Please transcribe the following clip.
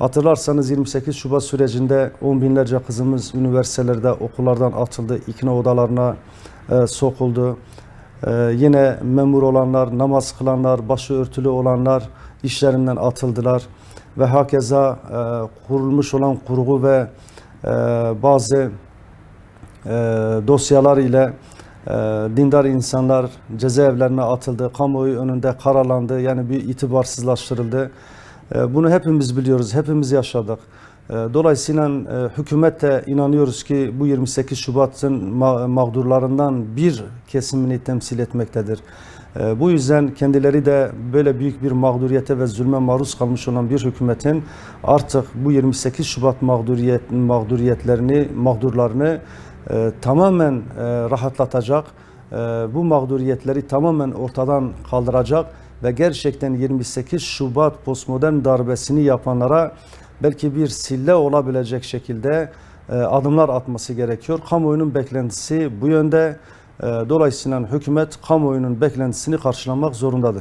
Hatırlarsanız 28 Şubat sürecinde on binlerce kızımız üniversitelerde, okullardan atıldı, ikna odalarına e, sokuldu. E, yine memur olanlar, namaz kılanlar, başı örtülü olanlar işlerinden atıldılar. Ve hakeza e, kurulmuş olan kurgu ve e, bazı e, dosyalar ile e, dindar insanlar cezaevlerine atıldı, kamuoyu önünde karalandı, yani bir itibarsızlaştırıldı. E, bunu hepimiz biliyoruz, hepimiz yaşadık. E, dolayısıyla e, hükümet de inanıyoruz ki bu 28 Şubat'ın ma- mağdurlarından bir kesimini temsil etmektedir. Bu yüzden kendileri de böyle büyük bir mağduriyete ve zulme maruz kalmış olan bir hükümetin artık bu 28 Şubat mağduriyet mağduriyetlerini, mağdurlarını tamamen rahatlatacak, bu mağduriyetleri tamamen ortadan kaldıracak ve gerçekten 28 Şubat postmodern darbesini yapanlara belki bir sille olabilecek şekilde e, adımlar atması gerekiyor. Kamuoyunun beklentisi bu yönde. E, Dolayısıyla hükümet kamuoyunun beklentisini karşılamak zorundadır.